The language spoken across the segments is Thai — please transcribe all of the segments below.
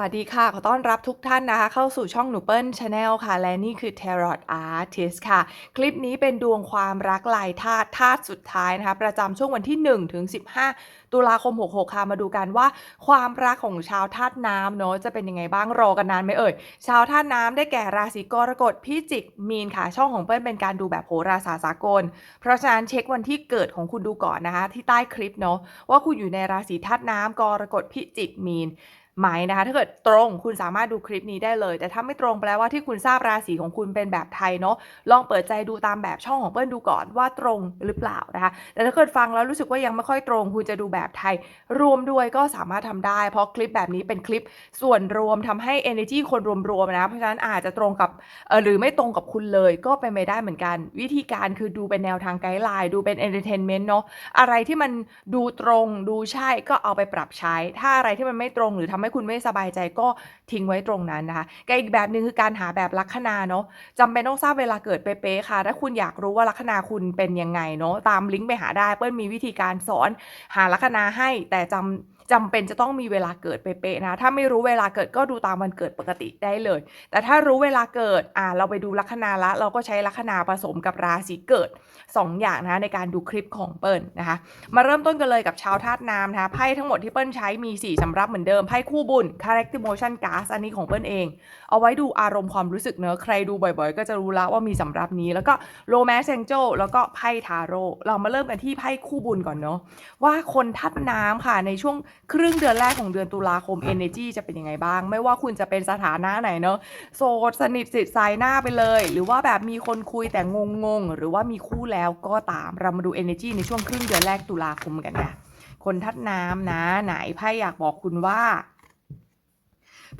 วัสดีค่ะ ขอต้อนรับทุกท่านนะคะ เข้าสู่ช่องหนูเปิ้ลชาแนลค่ะ และนี่คือ Tarot Artist ค่ะ คลิปนี้เป็นดวงความรักลายธาตุธาตุสุดท้ายนะคะ ประจำช่วงวันที่1ถึง15 ตุลาคม 66 ค่ะ มาดูกันว่าความรักของชาวธาตุน้ำเนาะจะเป็นยังไงบ้างรอกันนานไหมเอ่ย ชาวธาตุน้ำได้แก่ราศีกรกฎพิจิก มีนค่ะ ช่องของเปิ้ลเป็นการดูแบบโหราศาสตร์สากล เพราะฉะนั้นเช็ควันที่เกิดของคุณดูก่อนนะคะ ที่ใต้คลิปเนาะว่าคุณอยู่ในราศีธาตุน้ำกรกฎพิจิกมีนไหมนะคะ ถ้าเกิดตรงคุณสามารถดูคลิปนี้ได้เลย แต่ถ้าไม่ตรงแปลว่าที่คุณทราบราศีของคุณเป็นแบบไทยเนาะลองเปิดใจดูตามแบบช่องของเปิ้ลดูก่อนว่าตรงหรือเปล่านะคะแต่ถ้าเกิดฟังแล้วรู้สึกว่ายังไม่ค่อยตรง คุณจะดูแบบไทย รวมด้วยก็สามารถทำได้ เพราะคลิปแบบนี้เป็นคลิปส่วนรวมทำให้ energy คนรวมๆนะเพราะฉะนั้นอาจจะตรงกับเออหรือไม่ตรงกับคุณเลยก็เป็นไปได้เหมือนกัน วิธีการคือดูเป็นแนวทางไกด์ไลน์ดูเป็น entertainment เนาะอะไรที่มันดูตรงดูใช่ก็เอาไปปรับใช้ ถ้าอะไรที่มันไม่ตรงหรือทำให้คุณไม่สบายใจก็ทิ้งไว้ตรงนั้นนะคะกับอีกแบบหนึ่งคือการหาแบบลัคนาเนาะจำเป็นต้องทราบเวลาเกิดเป๊ะๆค่ะ ถ้าคุณอยากรู้ว่าลัคนาคุณเป็นยังไงเนาะตามลิงก์ไปหาได้เปิ้ลมีวิธีการสอนหาลัคนาให้แต่จำจำเป็นจะต้องมีเวลาเกิดเป๊ะๆนะ ถ้าไม่รู้เวลาเกิดก็ดูตามวันเกิดปกติได้เลย แต่ถ้ารู้เวลาเกิด อ่า เราไปดูลัคนาละ เราก็ใช้ลัคนาผสมกับราศีเกิด 2 อย่างนะในการดูคลิปของเปิ้ลนะคะ มาเริ่มต้นกันเลยกับชาวธาตุน้ำนะคะ ไพ่ทั้งหมดที่เปิ้ลใช้มี 4สำรับเหมือนเดิม ไพ่คู่บุญ Character Motion Card อันนี้ของเปิ้ลเอง เอาไว้ดูอารมณ์ความรู้สึกเนอะใครดูบ่อยๆ ก็จะรู้แล้วว่ามีสำรับนี้แล้วก็ Romance Angel แล้วก็ไพ่ทาโร่เรามาเริ่มกันที่ไพ่คู่บุญก่อนเนาะว่าคนทัดน้ำค่ะในช่วงครึ่งเดือนแรกของเดือนตุลาคม Energy จะเป็นยังไงบ้าง ไม่ว่าคุณจะเป็นสถานะไหนเนาะโสดสนิทสิทธิ์สายหน้าไปเลย หรือว่าแบบมีคนคุยแต่งงๆหรือว่ามีคู่แล้วก็ตามเรามาดู Energy ในช่วงครึ่งเดือนแรกตุลาคมกันค่ะคนทัดน้ำนะ ไหนไพ่อยากบอกคุณว่า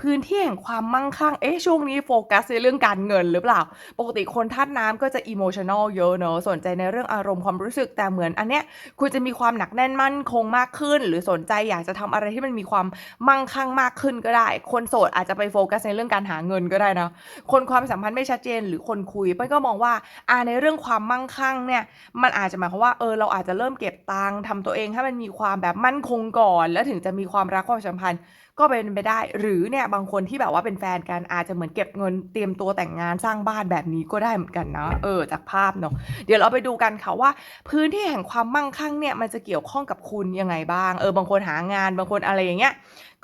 พื้นที่แห่งความมั่งคั่ง เอ๊ะช่วงนี้โฟกัสในเรื่องการเงินหรือเปล่า ปกติคนธาตุน้ำก็จะอิโมชันอลเยอะเนอะสนใจในเรื่องอารมณ์ความรู้สึกแต่เหมือนอันเนี้ยคุณจะมีความหนักแน่นมั่นคงมากขึ้น หรือสนใจอยากจะทำอะไรที่มันมีความมั่งคั่งมากขึ้นก็ได้ คนโสดอาจจะไปโฟกัสในเรื่องการหาเงินก็ได้นะคนความสัมพันธ์ไม่ชัดเจนหรือคนคุยเป้ยก็มองว่าอ่าในเรื่องความมั่งคั่งเนี่ยมันอาจจะหมายความว่าเออเราอาจจะเริ่มเก็บตังค์ทำตัวเองให้มันมีความแบบมั่นคงก่อน แล้วถึงจะมีความรักความสัมพันธ์ ก็เป็นไปได้ หรือเนี่ยบางคนที่แบบว่าเป็นแฟนกันอาจจะเหมือนเก็บเงินเตรียมตัวแต่งงานสร้างบ้านแบบนี้ก็ได้เหมือนกันนะเออจากภาพเนาะเดี๋ยวเราไปดูกันค่ะว่า พื้นที่แห่งความมั่งคั่งเนี่ยมันจะเกี่ยวข้องกับคุณยังไงบ้าง เออบางคนหางานบางคนอะไรอย่างเงี้ย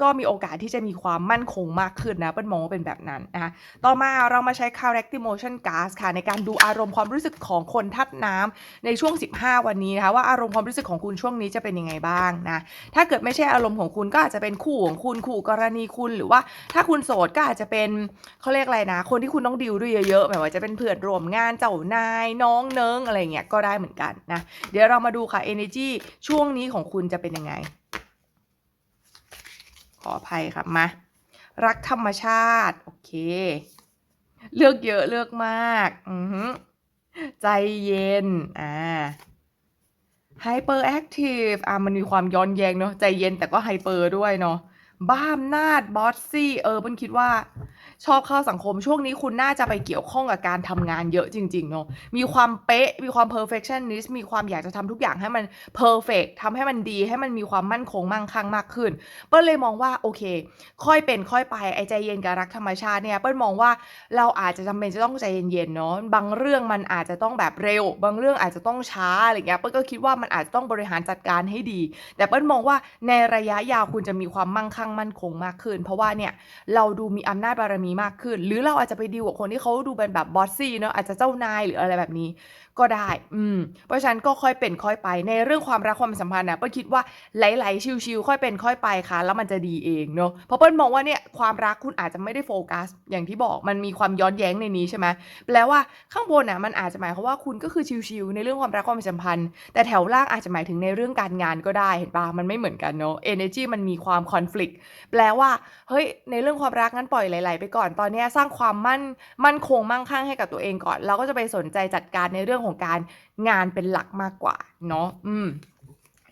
ก็มีโอกาสที่จะมีความมั่นคงมากขึ้นนะเป็นมองว่าเป็นแบบนั้นนะคะต่อมาเรามาใช้ character motion gas ค่ะ ในการดูอารมณ์ความรู้สึกของคนทัดน้ำในช่วง 15 วันนี้นะคะว่าอารมณ์ความรู้สึกของคุณช่วงนี้จะเป็นยังไงบ้างนะถ้าเกิดไม่ใช่อารมณ์ของคุณก็อาจจะเป็นคู่ของคุณคู่กรณีคุณหรือว่าถ้าคุณโสดก็อาจจะเป็นเขาเรียกอะไรนะ คนที่คุณต้องดิวด้วยเยอะๆแบบว่าจะเป็นเพื่อนร่วมงานเจ้านายน้องเนิงอะไรเงี้ยก็ได้เหมือนกันนะเดี๋ยวเรามาดูค่ะ energy ช่วงนี้ของคุณจะเป็นยังไง ออภัยค่ะมารักธรรมชาติ โอเค เลือกเยอะเลือกมากอือใจเย็น อ่าไฮเปอร์แอคทีฟอะมันมีความย้อนแยงเนาะใจเย็นแต่ก็ไฮเปอร์ด้วยเนาะบ้ามนาดบอสซี่ เออเปิ้ลคิดว่า ชอบเข้าสังคม ช่วงนี้คุณน่าจะไปเกี่ยวข้องกับการทำงานเยอะจริง ๆ เนาะมีความเป๊ะ มีความ perfectionist มีความอยากจะทำทุกอย่างให้มัน perfect ทำให้มันดีให้มันมีความมั่นคงมั่งคั่งมากขึ้น เปิ้ลเลยมองว่าโอเค ค่อยเป็นค่อยไปไอ้ใจเย็นกับรักธรรมชาติเนี่ยเปิ้ลมองว่าเราอาจจะจำเป็นจะต้องใจเย็นๆเนาะบางเรื่องมันอาจจะต้องแบบเร็ว บางเรื่องอาจจะต้องช้าอะไรเงี้ยเปิ้ลก็คิดว่ามันอาจจะต้องบริหารจัดการให้ดี แต่เปิ้ลมองว่าในระยะยาวคุณจะมีความมั่งคั่งมั่นคงมากขึ้น เพราะว่าเนี่ยเราดูมีอำนาจบารมีมากขึ้น หรือเราอาจจะไปดีลกับคนที่เขาดูเป็นแบบบอสซี่เนาะอาจจะเจ้านายหรืออะไรแบบนี้ ก็ได้ อืม เพราะฉะนั้นก็ค่อยเป็นค่อยไปในเรื่องความรักความสัมพันธ์นะเปิ้ลคิดว่าไหลๆชิวๆค่อยเป็นค่อยไปค่ะ แล้วมันจะดีเองเนาะเพราะเปิ้ลมองว่าเนี่ยความรักคุณอาจจะไม่ได้โฟกัส อย่างที่บอกมันมีความย้อนแย้งในนี้ใช่ไหมแปลว่าข้างบนน่ะมันอาจจะหมายความว่าคุณก็คือชิวๆในเรื่องความรักความสัมพันธ์ แต่แถวล่างอาจจะหมายถึงในเรื่องการงานก็ได้เห็นปะมันไม่เหมือนกันเนาะ energy มันมีความ conflict แปลว่าเฮ้ยในเรื่องความรักงั้นปล่อยไหลๆไปก่อนตอนนี้สร้างความมั่นมั่นคงมั่งคั่งให้กับตัวเองก่อน เราก็จะไปสนใจจัดการในเรื่องของการงานเป็นหลักมากกว่าเนาะอืม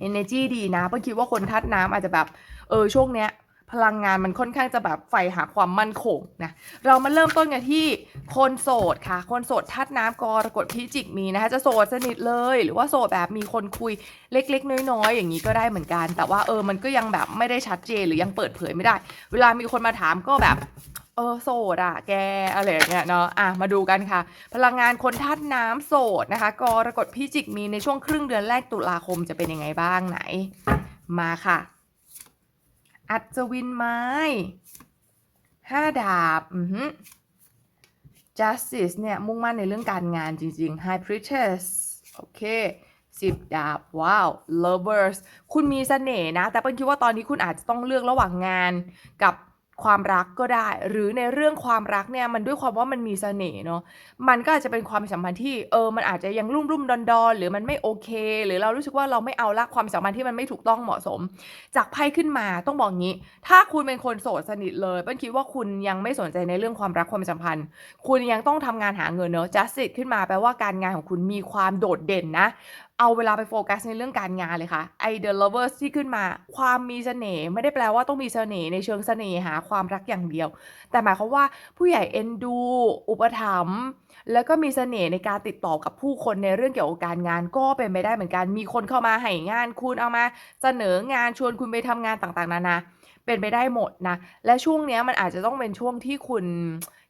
energy ดีนะเพราะคิดว่าคนทัดน้ำอาจจะแบบเออช่วงเนี้ยพลังงานมันค่อนข้างจะแบบใฝ่หาความมั่นคงนะ เรามาเริ่มต้นกันที่คนโสดค่ะ คนโสดธาตุน้ำกรกฎพิจิกมีนะคะ จะโสดสนิทเลย หรือว่าโสดแบบมีคนคุยเล็ก ๆ น้อยๆอย่างนี้ก็ได้เหมือนกัน แต่ว่าเออมันก็ยังแบบไม่ได้ชัดเจนหรือยังเปิดเผยไม่ได้ เวลามีคนมาถามก็แบบ เออโสดอะแกอะไรอย่างเงี้ยเนาะอะมาดูกันค่ะ พลังงานคนธาตุน้ำโสดนะคะกรกฎพิจิกมีในช่วงครึ่งเดือนแรกตุลาคมจะเป็นยังไงบ้างไหน มาค่ะ อัศวินไม้ห้าดาบอือหือ justice เนี่ยมุ่งมั่นในเรื่องการงานจริงๆ high priestess โอเคสิบดาบ ว้าว lovers คุณมีเสน่ห์นะ แต่เปิ้ลคิดว่าตอนนี้คุณอาจจะต้องเลือกระหว่างงานกับ ความรักก็ได้ หรือในเรื่องความรักเนี่ยมันด้วยความว่ามันมีเสน่ห์เนาะมันก็อาจจะเป็นความสัมพันธ์ที่เออมันอาจจะยังรุ่มรุ่มดอนดอนหรือมันไม่โอเค หรือเรารู้สึกว่าเราไม่เอาละความสัมพันธ์ที่มันไม่ถูกต้องเหมาะสม จากไพ่ขึ้นมาต้องบอกงี้ ถ้าคุณเป็นคนโสดสนิทเลยเปิ้ลคิดว่าคุณยังไม่สนใจในเรื่องความรักความสัมพันธ์ คุณยังต้องทำงานหาเงินเนอะ justice ขึ้นมาแปลว่าการงานของคุณมีความโดดเด่นนะเอาเวลาไปโฟกัสในเรื่องการงานเลยค่ะไอ the lovers ที่ขึ้นมา ความมีเสน่ห์ไม่ได้แปลว่าต้องมีเสน่ห์ในเชิงเสน่หาความรักอย่างเดียว แต่หมายความว่าผู้ใหญ่เอ็นดู อุปถัมภ์แล้วก็มีเสน่ห์ในการติดต่อกับผู้คนในเรื่องเกี่ยวกับการงานก็เป็นไปได้เหมือนกัน มีคนเข้ามาให้งานคุณเอามาเสนองานชวนคุณไปทำงานต่างๆนานาเป็นไปได้หมดนะ และช่วงเนี้ยมันอาจจะต้องเป็นช่วงที่คุณ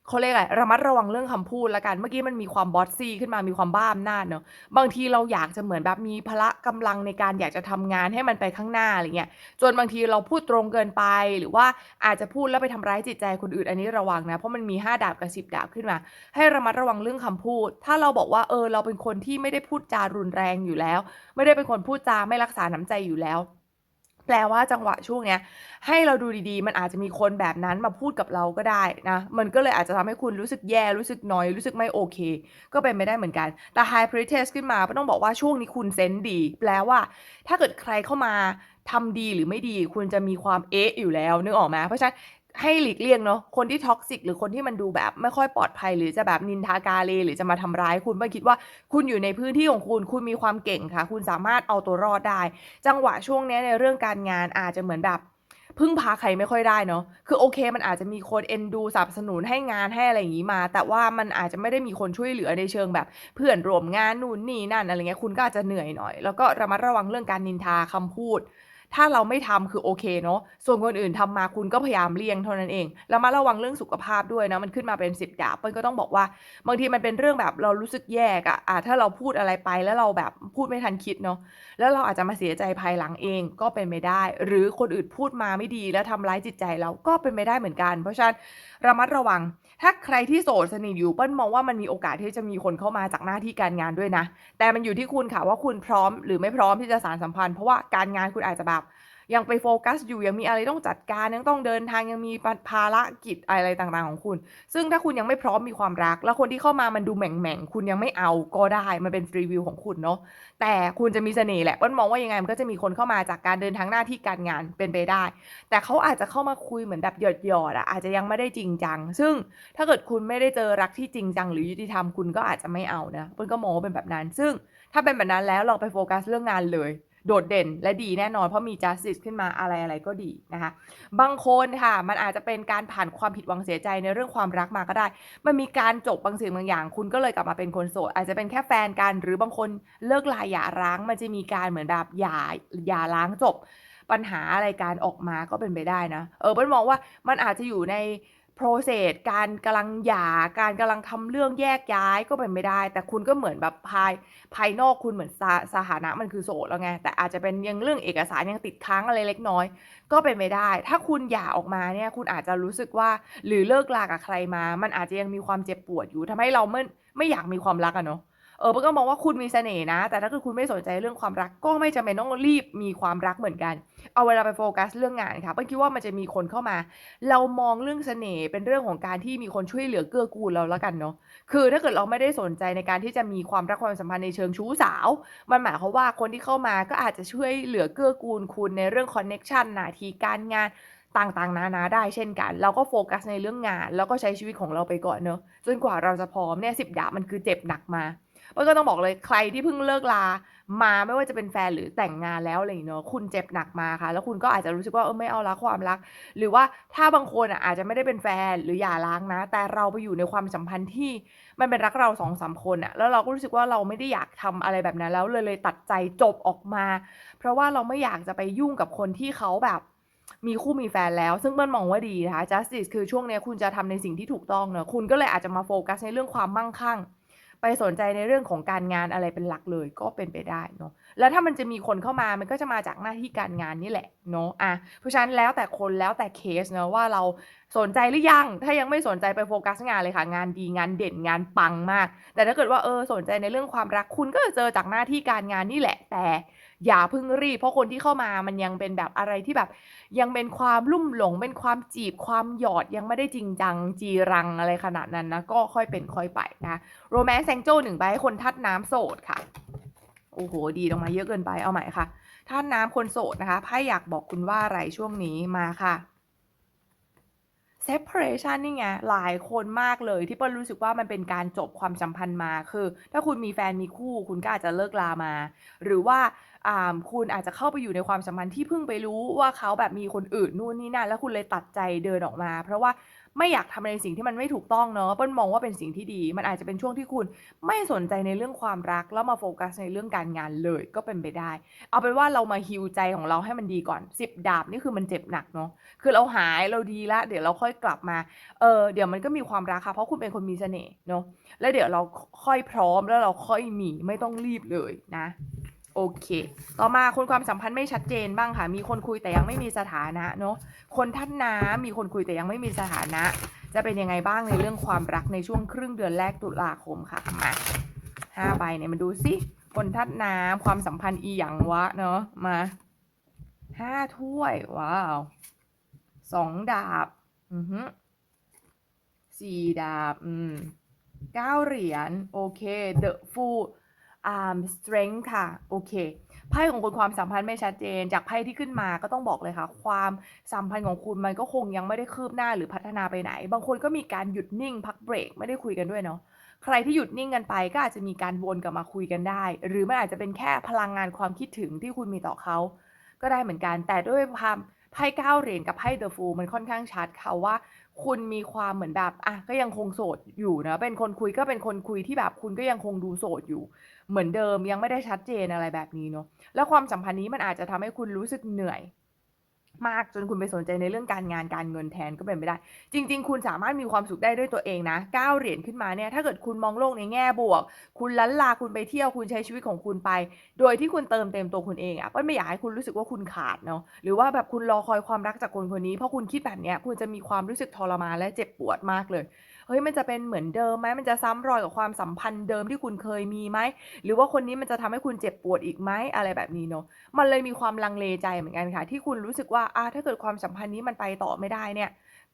เขาเรียกอะไรระมัดระวังเรื่องคำพูดละกัน เมื่อกี้มันมีความบอสซี่ขึ้นมามีความบ้าอำนาจเนอะบางทีเราอยากจะเหมือนแบบมีพละกำลังในการอยากจะทำงานให้มันไปข้างหน้าอะไรเงี้ยจนบางทีเราพูดตรงเกินไป หรือว่าอาจจะพูดแล้วไปทำร้ายจิตใจคนอื่นอันนี้ระวังนะเพราะมันมี 5 ดาบกับ 10 ดาบขึ้นมา ให้ระมัดระวังเรื่องคำพูด ถ้าเราบอกว่าเออเราเป็นคนที่ไม่ได้พูดจารุนแรงอยู่แล้ว ไม่ได้เป็นคนพูดจาไม่รักษาน้ำใจอยู่แล้ว แปลว่าจังหวะช่วงเนี้ยให้เราดูดีๆ มันอาจจะมีคนแบบนั้นมาพูดกับเราก็ได้นะ มันก็เลยอาจจะทำให้คุณรู้สึกแย่ รู้สึกน้อย รู้สึกไม่โอเค ก็เป็นไปได้เหมือนกัน แต่ High Priestess ขึ้นมาก็ต้องบอกว่าช่วงนี้คุณเซนดี แปลว่า ถ้าเกิดใครเข้ามาทำดีหรือไม่ดี คุณจะมีความเอ๊ะอยู่แล้วนึกออกไหมเพราะฉะนั้น ให้หลีกเลี่ยงเนาะคนที่ท็อกซิกหรือคนที่มันดูแบบไม่ค่อยปลอดภัย หรือจะแบบนินทากาเล หรือจะมาทำร้ายคุณไม่คิดว่าคุณอยู่ในพื้นที่ของคุณ คุณมีความเก่งค่ะ คุณสามารถเอาตัวรอดได้ จังหวะช่วงนี้ในเรื่องการงานอาจจะเหมือนแบบพึ่งพาใครไม่ค่อยได้เนาะ คือโอเค มันอาจจะมีคนเอ็นดูสนับสนุนให้งานให้อะไรอย่างนี้มา แต่ว่ามันอาจจะไม่ได้มีคนช่วยเหลือในเชิงแบบ เพื่อนร่วมงานนู่นนี่นั่นอะไรเงี้ย คุณก็อาจจะเหนื่อยหน่อย แล้วก็ระมัดระวังเรื่องการนินทาคำพูด ถ้าเราไม่ทำคือโอเคเนาะส่วนคนอื่นทำมาคุณก็พยายามเลี่ยงเท่านั้นเองแล้วมาระวังเรื่องสุขภาพด้วยนะมันขึ้นมาเป็นสิบดาบเปิ้ลก็ต้องบอกว่า บางทีมันเป็นเรื่องแบบเรารู้สึกแย่อะอะถ้าเราพูดอะไรไปแล้วเราแบบพูดไม่ทันคิดเนาะแล้วเราอาจจะมาเสียใจภายหลังเองก็เป็นไปได้ หรือคนอื่นพูดมาไม่ดีแล้วทำร้ายจิตใจเราก็เป็นไปได้เหมือนกัน เพราะฉะนั้นระมัดระวัง ถ้าใครที่โสดสนิทอยู่เปิ้ลมองว่ามันมีโอกาสที่จะมีคนเข้ามาจากหน้าที่การงานด้วยนะ แต่มันอยู่ที่คุณค่ะว่าคุณพร้อม หรือไม่พร้อมที่จะสานสัมพันธ์เพราะว่าการงานคุณอาจจะแบบ ยังไปโฟกัสอยู่ยังมีอะไรต้องจัดการยังต้องเดินทางยังมีภารกิจอะไรต่างๆของคุณ ซึ่งถ้าคุณยังไม่พร้อมมีความรัก แล้วคนที่เข้ามามันดูแหม่งๆคุณยังไม่เอาก็ได้มันเป็นรีวิวของคุณเนาะแต่คุณจะมีเสน่ห์แหละเปิ้ลมองว่ายังไงมันก็จะมีคนเข้ามาจากการเดินทางหน้าที่การงานเป็นไปได้ แต่เขาอาจจะเข้ามาคุยเหมือนแบบหยอดหยอดๆอะอาจจะยังไม่ได้จริงจัง ซึ่งถ้าเกิดคุณไม่ได้เจอรักที่จริงจังหรือยุติธรรมคุณก็อาจจะไม่เอานะเปิ้ลก็มองว่าเป็นแบบนั้น ซึ่งถ้าเป็นแบบนั้นแล้วเราไปโฟกัสเรื่องงานเลย โดดเด่นและดีแน่นอน เพราะมี justice ขึ้นมาอะไรอะไรก็ดีนะคะ บางคนค่ะมันอาจจะเป็นการผ่านความผิดหวังเสียใจในเรื่องความรักมาก็ได้ มันมีการจบบางสิ่งบางอย่าง คุณก็เลยกลับมาเป็นคนโสด อาจจะเป็นแค่แฟนกัน หรือบางคนเลิกลาหย่าร้าง มันจะมีการเหมือนแบบหย่าหย่าร้างจบปัญหาอะไรการออกมาก็เป็นไปได้นะ เออเปิ้ลมองว่ามันอาจจะอยู่ใน โปรเซสการกำลังหย่าการกำลังทำเรื่องแยกย้ายก็เป็นไม่ได้ แต่คุณก็เหมือนแบบภายภายนอกคุณเหมือนสาสถานะมันคือโสดแล้วไงแต่อาจจะเป็นยังเรื่องเอกสารยังติดค้างอะไรเล็กน้อย ก็เป็นไม่ได้ ถ้าคุณหย่าออกมาเนี่ยคุณอาจจะรู้สึกว่าหรือเลิกลากับใครมา มันอาจจะยังมีความเจ็บปวดอยู่ทำให้เราไม่ไม่อยากมีความรักอะเนาะ เออเปิ้ลก็มองว่าคุณมีเสน่ห์นะ แต่ถ้าเกิดคุณไม่สนใจเรื่องความรักก็ไม่จำเป็นต้องรีบมีความรักเหมือนกัน เอาเวลาไปโฟกัสเรื่องงานค่ะเปิ้ลคิดว่ามันจะมีคนเข้ามา เรามองเรื่องเสน่ห์เป็นเรื่องของการที่มีคนช่วยเหลือเกื้อกูลเราแล้วกันเนาะคือถ้าเกิดเราไม่ได้สนใจในการที่จะมีความรักความสัมพันธ์ในเชิงชู้สาว มันหมายความว่าคนที่เข้ามาก็อาจจะช่วยเหลือเกื้อกูลคุณในเรื่องคอนเน็กชันหน้าที่การงานต่างๆ นานาได้เช่นกัน เราก็โฟกัสในเรื่องงาน แล้วก็ใช้ชีวิตของเราไปก่อนเนาะจนกว่าเราจะพร้อมเนี่ย10ดาบมันคือเจ็บหนักมา ก็ต้องบอกเลยใครที่เพิ่งเลิกรามาไม่ว่าจะเป็นแฟนหรือแต่งงานแล้วอะไรอย่างงี้เนาะคุณเจ็บหนักมาค่ะ แล้วคุณก็อาจจะรู้สึกว่าเออไม่เอาล้วความรัก หรือว่าถ้าบางคนอะอาจจะไม่ได้เป็นแฟนหรือหย่าร้างนะ แต่เราไปอยู่ในความสัมพันธ์ที่มันเป็นรักเรา2-3คนอะแล้วเราก็รู้สึกว่าเราไม่ได้อยากทำอะไรแบบนั้น แล้วเลยเลยตัดใจจบออกมา เพราะว่าเราไม่อยากจะไปยุ่งกับคนที่เขาแบบมีคู่มีแฟนแล้ว ซึ่งเปิ้ลมองว่าดีนะคะ justice คือช่วงนี้คุณจะทำในสิ่งที่ถูกต้องเนาะคุณก็เลยอาจจะมาโฟกัสในเรื่องความมั่งคั่ง ไปสนใจในเรื่องของการงานอะไรเป็นหลักเลยก็เป็นไปได้เนาะ แล้วถ้ามันจะมีคนเข้ามามันก็จะมาจากหน้าที่การงานนี่แหละเนาะอาเพราะฉะนั้นแล้วแต่คนแล้วแต่เคสเนาะว่าเราสนใจหรือยัง ถ้ายังไม่สนใจไปโฟกัสงานเลยค่ะ งานดีงานเด่นงานปังมาก แต่ถ้าเกิดว่าเออสนใจในเรื่องความรักคุณก็จะเจอจากหน้าที่การงานนี่แหละ แต่อย่าเพิ่งรีบ เพราะคนที่เข้ามามันยังเป็นแบบอะไรที่แบบ ยังเป็นความลุ่มหลง เป็นความจีบความหยอดยังไม่ได้จริงจังจีรังอะไรขนาดนั้นนะก็ค่อยเป็นค่อยไปนะคะ Romance Angel 1ใบให้คนธาตุน้ำโสดค่ะ โอ้โห ดีลงมาเยอะเกินไปเอาใหม่ค่ะ ท่านน้ำคนโสดนะคะไพ่อยากบอกคุณว่าอะไรช่วงนี้มาค่ะ separation นี่ไงหลายคนมากเลยที่เปิ้ลรู้สึกว่ามันเป็นการจบความสัมพันธ์มาคือ ถ้าคุณมีแฟนมีคู่คุณก็อาจจะเลิกลามา หรือว่า คุณอาจจะเข้าไปอยู่ในความสัมพันธ์ที่เพิ่งไปรู้ว่าเขาแบบมีคนอื่นนู่นนี่นั่นแล้วคุณเลยตัดใจเดินออกมา เพราะว่าไม่อยากทำในสิ่งที่มันไม่ถูกต้องเนาะเปิ้ลมองว่าเป็นสิ่งที่ดี มันอาจจะเป็นช่วงที่คุณไม่สนใจในเรื่องความรัก แล้วมาโฟกัสในเรื่องการงานเลยก็เป็นไปได้ เอาเป็นว่าเรามา heal ใจของเราให้มันดีก่อน 10 ดาบนี่คือมันเจ็บหนักเนาะคือเราหายเราดีล้วเดี๋ยวเราค่อยกลับมาเออเดี๋ยวมันก็มีความรักค่ะเพราะคุณเป็นคนมีเสน่ห์เนาะแล้วเดี๋ยวเราค่อยพร้อมแล้วเราค่อยมีไม่ต้องรีบเลยนะ โอเค ต่อมาคนความสัมพันธ์ไม่ชัดเจนบ้างค่ะ มีคนคุยแต่ยังไม่มีสถานะเนาะ คนธาตุน้ำมีคนคุยแต่ยังไม่มีสถานะ จะเป็นยังไงบ้างในเรื่องความรักในช่วงครึ่งเดือนแรกตุลาคมค่ะ มา5ใบเนี่ยมาดูซิคนธาตุน้ำความสัมพันธ์อิหยังวะเนาะ มา5ถ้วย ว้าว2ดาบ อือฮึ4ดาบ อืม9เหรียญ โอเค The Fool อ่า Strength ค่ะ โอเค ไพ่ของคุณความสัมพันธ์ไม่ชัดเจน จากไพ่ที่ขึ้นมาก็ต้องบอกเลยค่ะ ความสัมพันธ์ของคุณมันก็คงยังไม่ได้คืบหน้าหรือพัฒนาไปไหน บางคนก็มีการหยุดนิ่งพักเบรกไม่ได้คุยกันด้วยเนาะใครที่หยุดนิ่งกันไปก็อาจจะมีการวนกลับมาคุยกันได้ หรือมันอาจจะเป็นแค่พลังงานความคิดถึงที่คุณมีต่อเขา ก็ได้เหมือนกัน แต่ด้วยความไพ่9เหรียญกับไพ่ The Fool มันค่อนข้างชัดค่ะว่า คุณมีความเหมือนแบบอะก็ยังคงโสดอยู่นะ เป็นคนคุยก็เป็นคนคุยที่แบบคุณก็ยังคงดูโสดอยู่ เหมือนเดิมยังไม่ได้ชัดเจนอะไรแบบนี้เนาะแล้วความสัมพันธ์นี้มันอาจจะทำให้คุณรู้สึกเหนื่อย มากจนคุณไปสนใจในเรื่องการงานการเงินแทนก็เป็นไปได้ จริง ๆ คุณสามารถมีความสุขได้ด้วยตัวเองนะก้าวเหรียญขึ้นมาเนี่ยถ้าเกิดคุณมองโลกในแง่บวก คุณลั้นลาคุณไปเที่ยวคุณใช้ชีวิตของคุณไป โดยที่คุณเติมเต็มตัวคุณเองอะก็ไม่อยากให้คุณรู้สึกว่าคุณขาดเนาะหรือว่าแบบคุณรอคอยความรักจากคนคนนี้เพราะคุณคิดแบบเนี้ยคุณจะมีความรู้สึกทรมานและเจ็บปวดมากเลย เฮ้ยมันจะเป็นเหมือนเดิมไหมมันจะซ้ำรอยกับความสัมพันธ์เดิมที่คุณเคยมีไหมหรือว่าคนนี้มันจะทำให้คุณเจ็บปวดอีกไหมอะไรแบบนี้เนาะมันเลยมีความลังเลใจเหมือนกันค่ะ ที่คุณรู้สึกว่าอาถ้าเกิดความสัมพันธ์นี้มันไปต่อไม่ได้เนี่ย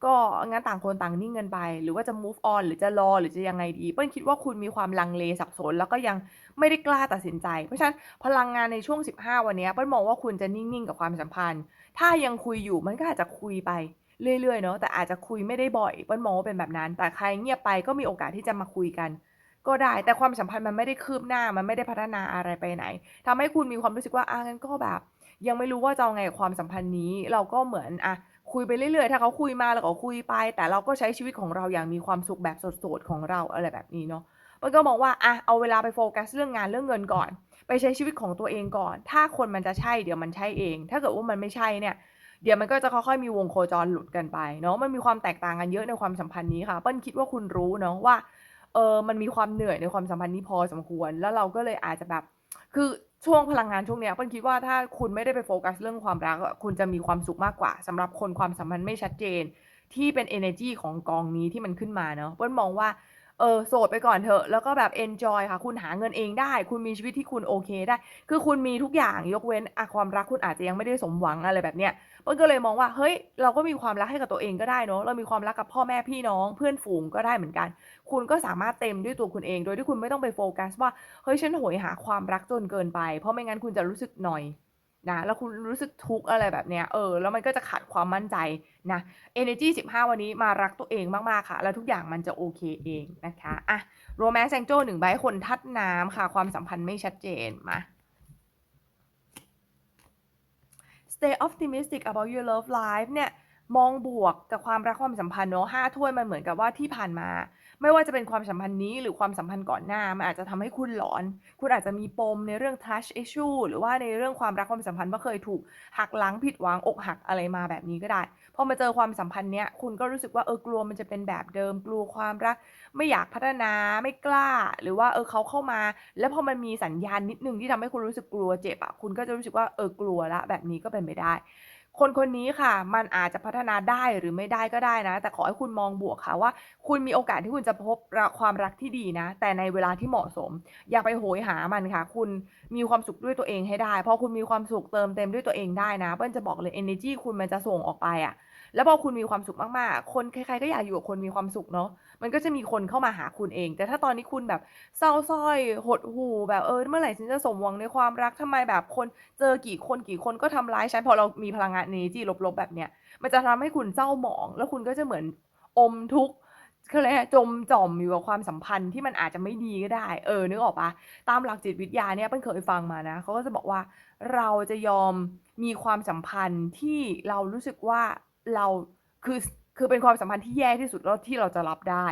ก็งั้นต่างคนต่างนิ่งกันไป หรือว่าจะ move on หรือจะรอหรือจะยังไงดีเปิ้ลคิดว่าคุณมีความลังเลสับสน แล้วก็ยังไม่ได้กล้าตัดสินใจ เพราะฉะนั้นพลังงานในช่วง 15 วันนี้เปิ้ลมองว่าคุณจะนิ่งๆ กับความสัมพันธ์ ถ้ายังคุยอยู่มันก็อาจจะคุยไป เรื่อยๆเนาะแต่อาจจะคุยไม่ได้บ่อยเปิ้ลมองว่าเป็นแบบนั้น แต่ใครเงียบไปก็มีโอกาสที่จะมาคุยกัน ก็ได้ แต่ความสัมพันธ์มันไม่ได้คืบหน้ามันไม่ได้พัฒนาอะไรไปไหนทำให้คุณมีความรู้สึกว่าอางั้นก็แบบ ยังไม่รู้ว่าจะเอาไงกับความสัมพันธ์นี้ เราก็เหมือนอะคุยไปเรื่อยๆ ถ้าเขาคุยมาเราก็คุยไป แต่เราก็ใช้ชีวิตของเราอย่างมีความสุขแบบสดๆของเราอะไรแบบนี้เนาะเปิ้ลก็มองว่าอะเอาเวลาไปโฟกัสเรื่องงานเรื่องเงินก่อน ไปใช้ชีวิตของตัวเองก่อน ถ้าคนมันจะใช่เดี๋ยวมันใช่เอง ถ้าเกิดว่ามันไม่ใช่เนี่ย เดี๋ยวมันก็จะค่อยๆมีวงโคจรหลุดกันไปเนาะมันมีความแตกต่างกันเยอะในความสัมพันธ์นี้ค่ะเปิ้ลคิดว่าคุณรู้เนาะว่าเออมันมีความเหนื่อยในความสัมพันธ์นี้พอสมควร แล้วเราก็เลยอาจจะแบบ คือช่วงพลังงานช่วงเนี้ยเปิ้ลคิดว่าถ้าคุณไม่ได้ไปโฟกัสเรื่องความรักคุณจะมีความสุขมากกว่าสำหรับคนความสัมพันธ์ไม่ชัดเจน ที่เป็นเอเนอร์จีของกองนี้ที่มันขึ้นมาเนาะเปิ้ลมองว่าเออโสดไปก่อนเถอะ แล้วก็แบบเอนจอยค่ะ คุณหาเงินเองได้ คุณมีชีวิตที่คุณโอเคได้ คือคุณมีทุกอย่างยกเว้นอะความรักคุณอาจจะยังไม่ได้สมหวังอะไรแบบเนี้ย เปิ้ลก็เลยมองว่าเฮ้ยเราก็มีความรักให้กับตัวเองก็ได้เนาะเรามีความรักกับพ่อแม่พี่น้อง เพื่อนฝูงก็ได้เหมือนกัน คุณก็สามารถเต็มด้วยตัวคุณเอง โดยที่คุณไม่ต้องไปโฟกัสว่าเฮ้ยฉันโหยหาความรักจนเกินไป เพราะไม่งั้นคุณจะรู้สึกหน่อยนะแล้วคุณรู้สึกทุกข์อะไรแบบเนี้ยเออแล้วมันก็จะขาดความมั่นใจนะเอเนอร์จี15 วันนี้มารักตัวเองมากๆค่ะ แล้วทุกอย่างมันจะโอเคเองนะคะอะ Romance Angel 1ใบให้คนธาตุน้ำค่ะ ความสัมพันธ์ไม่ชัดเจนมา Stay optimistic about your love life เนี่ยมองบวกกับความรักความสัมพันธ์เนาะห้าถ้วยมันเหมือนกับว่าที่ผ่านมา ไม่ว่าจะเป็นความสัมพันธ์นี้หรือความสัมพันธ์ก่อนหน้ามันอาจจะทำให้คุณหลอน คุณอาจจะมีปมในเรื่อง trust issue หรือว่าในเรื่องความรักความสัมพันธ์ว่าเคยถูกหักหลังผิดหวังอกหักอะไรมาแบบนี้ก็ได้พอมาเจอความสัมพันธ์เนี้ยคุณก็รู้สึกว่าเออกลัวมันจะเป็นแบบเดิม กลัวความรัก ไม่อยากพัฒนาไม่กล้า หรือว่าเออเขาเข้ามา แล้วพอมันมีสัญญาณนิดนึงที่ทำให้คุณรู้สึกกลัวเจ็บอะคุณก็จะรู้สึกว่าเออกลัวล้วแบบนี้ก็เป็นไปได้ คนคนนี้ค่ะ มันอาจจะพัฒนาได้หรือไม่ได้ก็ได้นะ แต่ขอให้คุณมองบวกค่ะว่า คุณมีโอกาสที่คุณจะพบความรักที่ดีนะ แต่ในเวลาที่เหมาะสม อย่าไปโหยหามันค่ะ คุณมีความสุขด้วยตัวเองให้ได้พอคุณมีความสุขเติมเต็มด้วยตัวเองได้นะเปิ้ลจะบอกเลยเอเนอร์จีคุณมันจะส่งออกไปอะแล้วพอคุณมีความสุขมากๆ คนใครๆก็อยากอยู่กับคนมีความสุขเนาะ มันก็จะมีคนเข้ามาหาคุณเอง แต่ถ้าตอนนี้คุณแบบเศร้าสร้อยหดหูแบบเออเมื่อไหร่ฉันจะสมหวังในความรักทำไมแบบคนเจอกี่คนกี่คนก็ทำร้ายฉันพอเรามีพลังงานนอร์จีลบๆแบบเนี้ยมันจะทำให้คุณเศร้าหมอง แล้วคุณก็จะเหมือนอมทุกข์เขาเรียกอะไรจมจ่อมอยู่กับความสัมพันธ์ที่มันอาจจะไม่ดีก็ได้ เออนึกออกปล่า?ตามหลักจิตวิทยาเนี่ยเปิ้ลเคยฟังมานะเขาก็จะบอกว่าเราจะยอมมีความสัมพันธ์ที่เรารู้สึกว่าเราคือ คือเป็นความสัมพันธ์ที่แย่ที่สุดแล้วที่เราจะรับได้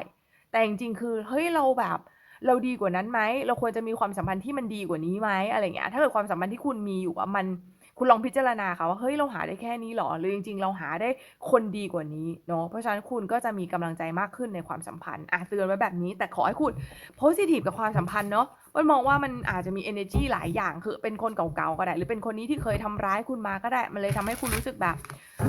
แต่จริงๆคือเฮ้ยเราแบบเราดีกว่านั้นไหม?เราควรจะมีความสัมพันธ์ที่มันดีกว่านี้ไหม?อะไรเงี้ย ถ้าเกิดความสัมพันธ์ที่คุณมีอยู่อะมัน คุณลองพิจารณาค่ะว่าเฮ้ยเราหาได้แค่นี้หรอ?หรือจริง ๆ เราหาได้คนดีกว่านี้เนาะเพราะฉะนั้นคุณก็จะมีกำลังใจมากขึ้นในความสัมพันธ์อะเตือนไว้แบบนี้ แต่ขอให้คุณโพซิทิฟกับความสัมพันธ์เนาะเปิ้ลมองว่ามันอาจจะมีเอเนอร์จีหลายอย่างคือเป็นคนเก่าๆก็ได้ หรือเป็นคนนี้ที่เคยทำร้ายคุณมาก็ได้ มันเลยทำให้คุณรู้สึกแบบ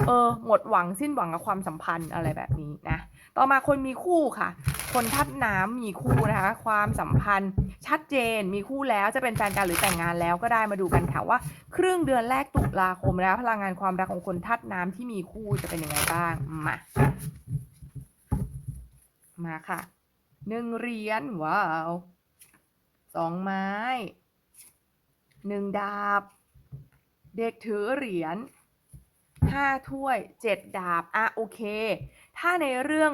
เออหมดหวังสิ้นหวังกับความสัมพันธ์อะไรแบบนี้นะ ต่อมาคนมีคู่ค่ะ คนธาตุน้ำมีคู่นะคะ ความสัมพันธ์ชัดเจนมีคู่แล้วจะเป็นแฟนกันหรือแต่งงานแล้วก็ได้มาดูกันค่ะว่า ครึ่งเดือนแรกตุลาคมนะคะพลังงานความรักของคนธาตุน้ำที่มีคู่จะเป็นยังไงบ้าง?มามาค่ะ1เหรียญว้าว2ไม้1ดาบ เด็กถือเหรียญ 5 ถ้วย 7 ดาบ อะ โอเค ถ้าในเรื่อง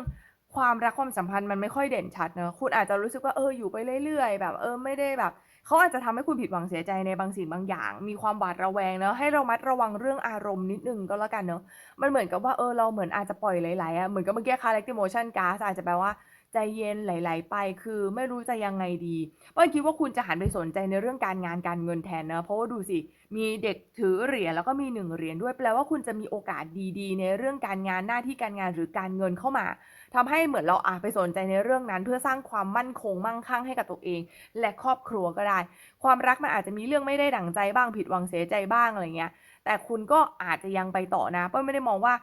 ความรักความสัมพันธ์มันไม่ค่อยเด่นชัดเนาะคุณอาจจะรู้สึกว่าเอออยู่ไปเรื่อยๆ แบบเออไม่ได้แบบเขาอาจจะทำให้คุณผิดหวังเสียใจในบางสิ่งบางอย่าง มีความหวาดระแวงเนาะให้ระมัดระวังเรื่องอารมณ์นิดนึงก็แล้วกันเนาะมันเหมือนกับว่าเออเราเหมือนอาจจะปล่อยไหลๆอะเหมือนกับเมื่อกี้ Collective Motion Card อาจจะแปลว่า ใจเย็นไหลๆไป คือไม่รู้จะยังไงดีเปิ้ลคิดว่าคุณจะหันไปสนใจในเรื่องการงานการเงินแทนนะเพราะว่าดูสิ มีเด็กถือเหรียญแล้วก็มี1เหรียญด้วยแปลว่าคุณจะมีโอกาสดีๆ ในเรื่องการงานหน้าที่การงานหรือการเงินเข้ามาทำให้เหมือนเราอะไปสนใจในเรื่องนั้น เพื่อสร้างความมั่นคงมั่งคั่งให้กับตัวเอง และครอบครัวก็ได้ ความรักมันอาจจะมีเรื่องไม่ได้ดั่งใจบ้างผิดหวังเสียใจบ้างอะไรเงี้ยแต่คุณก็อาจจะยังไปต่อนะเปิ้ลไม่ได้มองว่า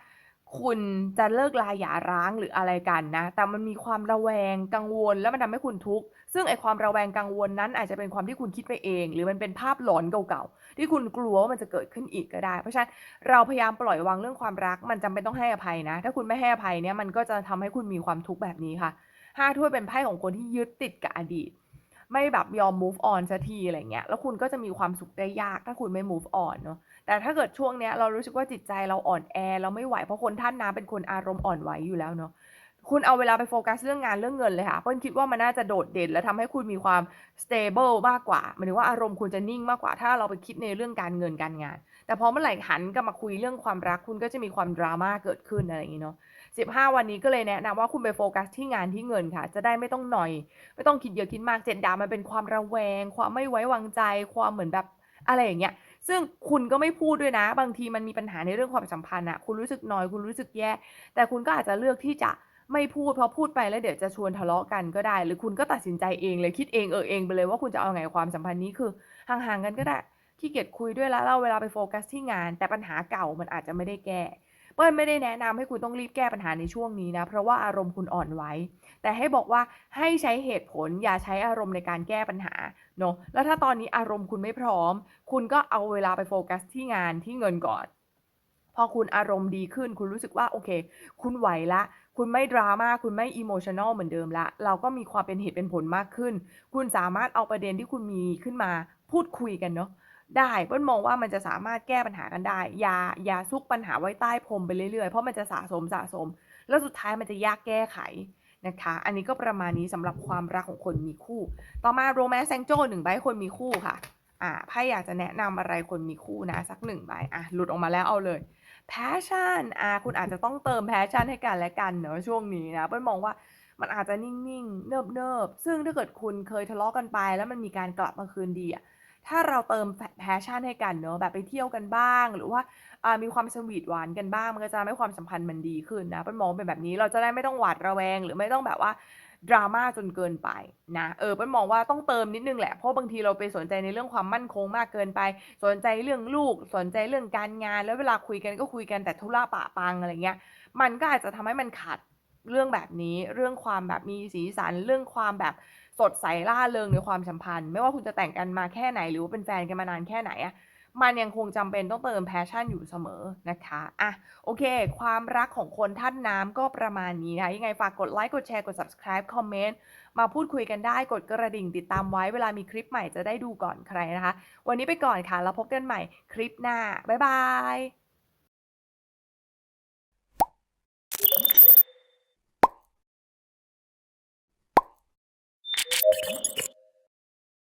คุณจะเลิกลาหย่าร้างหรืออะไรกันนะ แต่มันมีความระแวงกังวล แล้วมันทำให้คุณทุกข์ ซึ่งไอ้ความระแวงกังวลนั้นอาจจะเป็นความที่คุณคิดไปเอง หรือมันเป็นภาพหลอนเก่าๆ ที่คุณกลัวว่ามันจะเกิดขึ้นอีกก็ได้ เพราะฉะนั้นเราพยายามปล่อยวางเรื่องความรัก มันจำเป็นต้องให้อภัยนะ ถ้าคุณไม่ให้อภัยเนี่ยมันก็จะทำให้คุณมีความทุกข์แบบนี้ค่ะ5ถ้วยเป็นไพ่ของคนที่ยึดติดกับอดีต ไม่แบบยอม move on สักทีอะไรเงี้ย แล้วคุณก็จะมีความสุขได้ยากถ้าคุณไม่ move on เนาะ แต่ถ้าเกิดช่วงเนี้ยเรารู้สึกว่าจิตใจเราอ่อนแอเราไม่ไหวเพราะคนธาตุน้ำเป็นคนอารมณ์อ่อนไหวอยู่แล้วเนาะคุณเอาเวลาไปโฟกัสเรื่องงานเรื่องเงินเลยค่ะเปิ้ลคิดว่ามันน่าจะโดดเด่น และทำให้คุณมีความสเตเบิลมากกว่าหมายถึงว่าอารมณ์คุณจะนิ่งมากกว่า ถ้าเราไปคิดในเรื่องการเงินการงาน แต่พอเมื่อไหร่หันกลับมาคุยเรื่องความรักคุณก็จะมีความ drama เกิดขึ้นอะไรอย่างงี้เนาะ15วันนี้ก็เลยแนะนำว่าคุณไปโฟกัสที่งานที่เงินค่ะ จะได้ไม่ต้องหน่อย ไม่ต้องคิดเยอะคิดมาก7ดาบมันเป็นความระแวง ความไม่ไว้วางใจ ความเหมือนแบบอะไรอย่างเงี้ย ซึ่งคุณก็ไม่พูดด้วยนะ บางทีมันมีปัญหาในเรื่องความสัมพันธ์อะคุณรู้สึกนอยคุณรู้สึกแย่ แต่คุณก็อาจจะเลือกที่จะไม่พูดเพราะพูดไปแล้วเดี๋ยวจะชวนทะเลาะกันก็ได้ หรือคุณก็ตัดสินใจเองเลยคิดเองเออเองไปเลยว่าคุณจะเอาไงความสัมพันธ์นี้คือห่างๆกันก็ได้ขี้เกียจคุยด้วยแล้วเราเวลาไปโฟกัสที่งาน แต่ปัญหาเก่ามันอาจจะไม่ได้แก้ เปิ้ลไม่ได้แนะนำให้คุณต้องรีบแก้ปัญหาในช่วงนี้นะ เพราะว่าอารมณ์คุณอ่อนไหวแต่ให้บอกว่าให้ใช้เหตุผลอย่าใช้อารมณ์ในการแก้ปัญหาเนาะแล้วถ้าตอนนี้อารมณ์คุณไม่พร้อม คุณก็เอาเวลาไปโฟกัสที่งานที่เงินก่อน พอคุณอารมณ์ดีขึ้น คุณรู้สึกว่าโอเค คุณไหวล้วคุณไม่ drama คุณไม่ emotional เหมือนเดิมล้วเราก็มีความเป็นเหตุเป็นผลมากขึ้น คุณสามารถเอาประเด็นที่คุณมีขึ้นมาพูดคุยกันเนาะ ได้เปิ้ลมองว่ามันจะสามารถแก้ปัญหากันได้ อย่าอย่าซุกปัญหาไว้ใต้พรมไปเรื่อยๆ เพราะมันจะสะสมสะสม แล้วสุดท้ายมันจะยากแก้ไขนะคะ อันนี้ก็ประมาณนี้สำหรับความรักของคนมีคู่ ต่อมา romance angel หนึ่งใบให้คนมีคู่ค่ะ อ่าไพ่อยากจะแนะนำอะไรคนมีคู่นะ สักหนึ่งใบ อะ หลุดออกมาแล้วเอาเลย passion อ่าคุณอาจจะต้องเติม passion ให้กันและกันเนอะช่วงนี้นะเปิ้ลมองว่ามันอาจจะนิ่งๆ เนิบๆ ซึ่งถ้าเกิดคุณเคยทะเลาะกันไป แล้วมันมีการกลับมาคืนดีอะ ถ้าเราเติม passion ให้กันเนอะแบบไปเที่ยวกันบ้าง หรือว่าามีความสวีทหวานกันบ้าง มันก็จะทำให้ความสัมพันธ์มันดีขึ้นนะเปิ้ลมองเป็นแบบนี้เราจะได้ไม่ต้องหวาดระแวง หรือไม่ต้องแบบว่าดราม่าจนเกินไปนะเออเปิ้ลมองว่าต้องเติมนิดนึงแหละเพราะบางทีเราไปสนใจในเรื่องความมั่นคงมากเกินไป สนใจเรื่องลูก สนใจเรื่องการงาน แล้วเวลาคุยกันก็คุยกันแต่ธุระปะปังอะไรเงี้ย มันก็อาจจะทำให้มันขาดเรื่องแบบนี้ เรื่องความแบบมีสีสัน เรื่องความแบบ สดใสร่าเริงในความสัมพันธ์ ไม่ว่าคุณจะแต่งกันมาแค่ไหน หรือว่าเป็นแฟนกันมานานแค่ไหนอะมันยังคงจำเป็นต้องเติมแพชชั่นอยู่เสมอนะคะอะโอเค ความรักของคนท่านน้ำก็ประมาณนี้นะยังไงฝากกดไลค์กดแชร์กด subscribe คอมเมนต์มาพูดคุยกันได้กดกระดิ่งติดตามไว้เวลามีคลิปใหม่จะได้ดูก่อนใครนะคะ วันนี้ไปก่อนค่ะ แล้วพบกันใหม่คลิปหน้า บ๊ายบาย